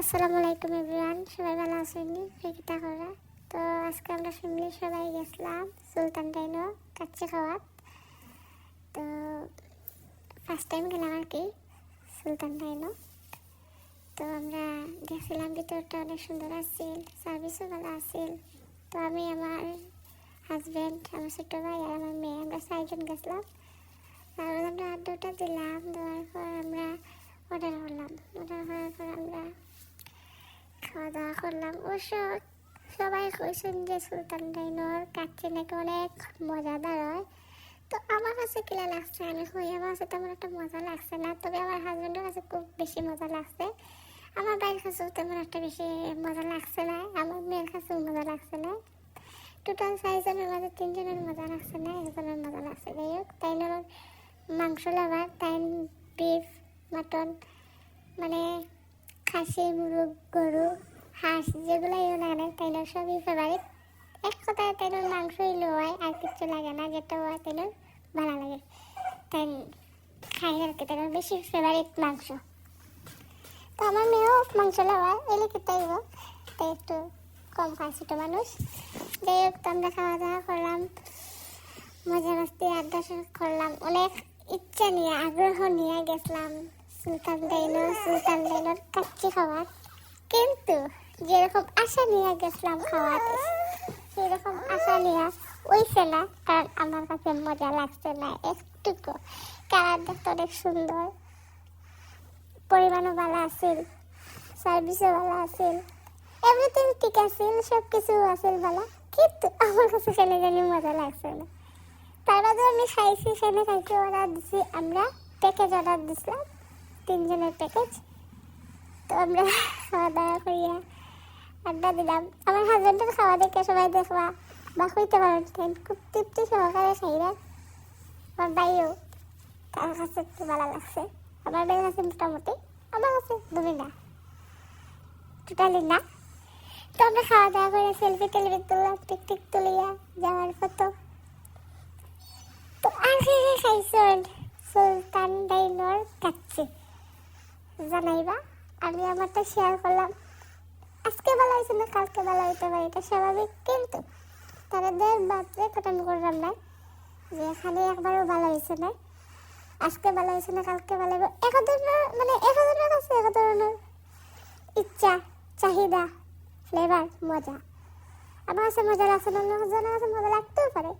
আসসালামু আলাইকুম এভরিওয়ান, সবাই ভালো আছেন? ফিকিতা করা তো আজকে আমরা ফ্যামিলি সবাই গেছিলাম সুলতান ডাইনো কাচ্চি খাওয়াত তো ফার্স্ট টাইম গেলাম আর কি সুলতান ডাইনো। তো আমরা গেছিলাম, ভিতরটা অনেক সুন্দর আছিল সার্ভিসও ভালো আছিল। তো আমি, আমার হাজব্যান্ড আমার ছোটো ভাই আর আমার মেয়ে, আমরা চারজন গেছিলাম। তারপর আমরা আড্ডাটা দিলাম, দেওয়ার পর আমরা অর্ডার করলাম অর্ডার করার পর আমরা খাওয়া দাওয়া করলাম। অবশ্য সবাই কইছেন যে সুলতান ডাইনোর কাচ্চি নাকি অনেক মজাদার হয়। তো আমার কাছে কিলা লাগছে? আমি কই, আমার কাছে তেমন একটা মজা লাগছে না। তবে আমার হাজব্যান্ডের কাছে খুব বেশি মজা লাগছে। আমার ভাইয়ের কাছেও তেমন একটা বেশি মজা লাগছে না। আমার মেয়ের কাছেও মজা লাগছে না। টোটাল চারজনের মাঝে তিনজনের মজা লাগছে না, একজনের মজা লাগছে যাই হোক তাইনোর মাংস লাভার তাইন বিফ মাটন মানে খাসি, মুরগ, গরু হাঁস যেগুলো ইউ না তাইনোর সবই ফেভারিট এক কথায় তাইনোর মাংসই লো হয়, আর কিচ্ছু লাগে না, যেটা হয় তাইনোর ভালো লাগে। তাই খাই আর কি তাইনোর বেশি ফেভারিট মাংস। তো আমার মেয়েও মাংস লাভার এলে কি তাইব তাই একটু কম খায় ছোটো মানুষ। যাই হোক, তো আমরা খাওয়া দাওয়া করলাম, মজা মাস্তি আড্ডা করলাম। অনেক ইচ্ছা নিয়ে, আগ্রহ নিয়ে গেছিলাম। সুলতান ডাইনো সুলতান ডাইনোর কাচ্চি খাবার। কিন্তু যেরকম আশা নিয়ে গেছিলাম খাওয়াতে, সেরকম আশা নিয়ে ওইছে না, কারণ আমার কাছে মজা লাগছে না একটুকু। কালার দেখতে অনেক সুন্দর। পরিমাণও ভালো আছিল সার্ভিসও ভালো আছিল এভরিথিং ঠিক আছিল সব কিছু আছিল ভালো, কিন্তু আমার কাছে খেলে জানি মজা লাগছে না। তারপরে আমি খাইছি সেখানে খাইছি অর্ডার দিছি, আমরা প্যাকেজ অর্ডার দিছিলাম, তিনজনের প্যাকেজ তো আমরা খাওয়া দাওয়া করিয়া আড্ডা দিলাম। আমার হাজবেন্ডের খাওয়া দেখে সবাই দেখবা। বা হইতে পারেন খুব তৃপ্তি সহকারে খাইরা আমার ভাইও তার কাছে একটু ভালো লাগছে। আমার ভাইয়ের কাছে মোটামুটি, আমার কাছে তুমি না। টোটালি না। তো আমরা খাওয়া দাওয়া করে সেলফি টেলফি তুললাম টিক টিক তুলিয়া যাওয়ার ফটো। তো আর কে কে সুলতান ডাইনোর কাচ্চি। জানাইবা, আমি আমারটা শেয়ার করলাম। ভালো হয়েছে কালকে ভালো হইতে পারে, এটা স্বাভাবিক। কিন্তু তাদের বাপরে আমি করলাম না যে এখানে একবারও ভালো হয়েছে না, আজকে ভালো হয়েছে না, কালকে ভালো হবে এক ধরনের মানে এক ধরনের কাছে এক ধরনের ইচ্ছা, চাহিদা ফ্লেভার মজা। আমার কাছে মজা লাগছে না জনের কাছে মজা লাগতেও পারে।